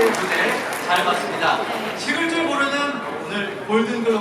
무대 잘 봤습니다. 식을 줄 모르는 오늘 골든글로브